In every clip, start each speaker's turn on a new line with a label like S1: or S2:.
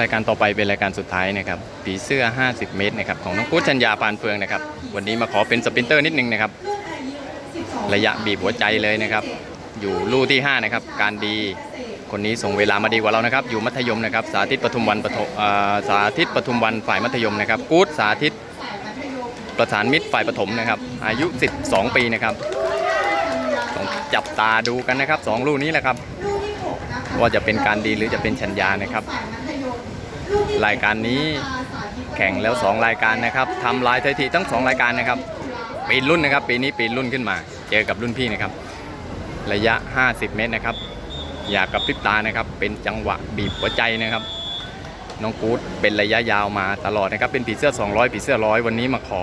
S1: รายการต่อไปเป็นรายการสุดท้ายนะครับผีเสื้อ 50 เมตรนะครับของน้องกุ๊ดชัญญาปานเฟืองนะครับ วันนี้มาขอเป็นสปินเตอร์นิดนึงนะครับ ระยะบีบหัวใจเลยนะครับ อยู่ลู่ที่ 5 นะครับ การดีคนนี้ส่งเวลามาดีกว่าเรานะครับ อยู่มัธยมนะครับ สาธิตปทุมวันปฐมสาธิตปทุมวันฝ่ายมัธยมนะครับกู๊ดสาธิตประสานมิตรฝ่ายปฐมนะครับ อายุ 12 ปีนะครับต้องจับตาดูกันนะครับสองลูกนี้แหละครับ ว่าจะเป็นการดีหรือจะเป็นชัญญานะครับ รายการนี้แข่งแล้ว 2 รายการนะครับทำลายสถิติทั้ง 2 รายการนะครับปีนรุ่นนะครับ ปีนี้ปีนรุ่นขึ้นมา เจอกับรุ่นพี่นะครับ ระยะ 50 เมตรนะครับ อยากกับพริบตานะครับ เป็นจังหวะบีบหัวใจนะครับ น้องกู๊ดเป็นระยะยาวมาตลอดนะครับ เป็นผีเสื้อ 200 ผีเสื้อร้อยวันนี้มาขอ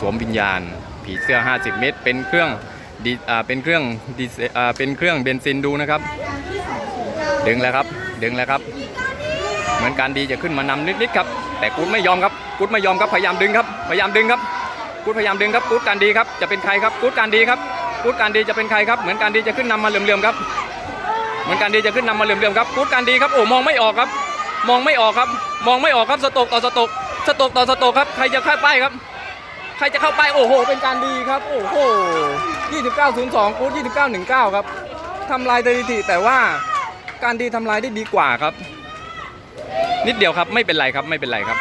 S1: สวมวิญญาณ ผีเสื้อ 50 เมตร เป็นเครื่องดีอ่าเป็นเครื่องดีเซอ่าเป็นเครื่องเบนซินดูนะครับ ดึงแล้วครับ ดึงแล้วครับ เหมือนการดีจะขึ้นมานำนิดๆครับ แต่กูดไม่ยอมครับกูดไม่ยอมครับพยายามดึงครับพยายามดึงครับกูดพยายามดึงครับกูดการดีครับจะเป็นใครครับกูดการดีครับกูดการดีจะเป็นใครครับเหมือนการดีจะขึ้นนำมาเหลื่อมๆครับ เหมือนการดีจะขึ้นนำมาเหลื่อมๆครับกูดการดีครับโอ้มองไม่ออกครับ มองไม่ออกครับ มองไม่ออกครับสตกต่อสตกสตกต่อสตกครับใครจะเข้าป้ายครับ ใครจะเข้าป้ายโอ้โห เป็นการดีครับ โอ้โห2902กูด2919 ครับทำลายสถิติแต่ว่าการดีทำลายได้ดีกว่าครับ นิดเดียวครับไม่เป็นไรครับไม่เป็นไรครับ